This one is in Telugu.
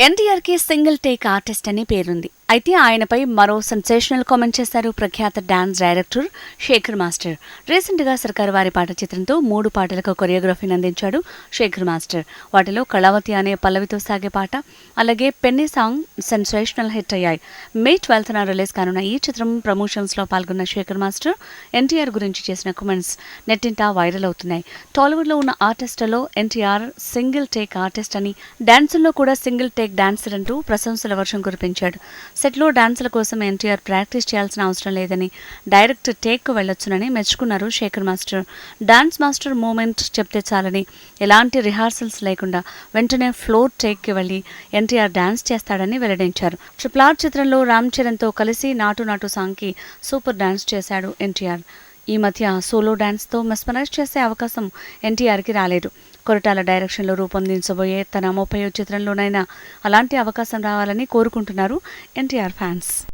ఎన్టీఆర్కి సింగిల్ టేక్ ఆర్టిస్ట్ అని పేరుంది. అయితే ఆయనపై మరో సెన్సేషనల్ కామెంట్ చేశారు ప్రఖ్యాత డాన్స్ డైరెక్టర్ శేఖర్ మాస్టర్. రీసెంట్గా సర్కారు వారి పాట చిత్రంతో మూడు పాటలకు కొరియోగ్రఫీని అందించాడు శేఖర్ మాస్టర్. వాటిలో కళావతి అనే పల్లవితో సాగే పాట అలాగే పెన్నీ సాంగ్ సెన్సేషనల్ హిట్ అయ్యాయి. మే ట్వెల్త్న రిలీజ్ కానున్న ఈ చిత్రం ప్రమోషన్స్లో పాల్గొన్న శేఖర్ మాస్టర్ ఎన్టీఆర్ గురించి చేసిన కామెంట్స్ నెట్టింటా వైరల్ అవుతున్నాయి. టాలీవుడ్లో ఉన్న ఆర్టిస్టులలో ఎన్టీఆర్ సింగిల్ టేక్ ఆర్టిస్ట్ అని డాన్సుల్లో కూడా సింగిల్ టేక్ డాన్సర్ అంటూ ప్రశంసల వర్షం కురిపించాడు. సెట్లో డాన్సుల కోసం ఎన్టీఆర్ ప్రాక్టీస్ చేయాల్సిన అవసరం లేదని డైరెక్ట్ టేక్కు వెళ్ళొచ్చునని మెచ్చుకున్నారు Sekhar master. Dance master movement చెప్తే చాలని ఎలాంటి రిహార్సల్స్ లేకుండా వెంటనే ఫ్లోర్ టేక్కి వెళ్ళి ఎన్టీఆర్ డాన్స్ చేస్తాడని వెల్లడించారు. ట్రిపుల్ ఆర్ చిత్రంలో రామ్ చరణ్తో కలిసి నాటు నాటు సాంగ్కి సూపర్ డాన్స్ చేశాడు ఎన్టీఆర్. ఈ మధ్య సోలో డాన్స్తో మెస్మరైజ్ చేసే అవకాశం ఎన్టీఆర్కి రాలేదు. కొరటాల డైరెక్షన్లో రూపొందించబోయే తన ముప్పై చిత్రంలోనైనా అలాంటి అవకాశం రావాలని కోరుకుంటున్నారు ఎన్టీఆర్ ఫ్యాన్స్.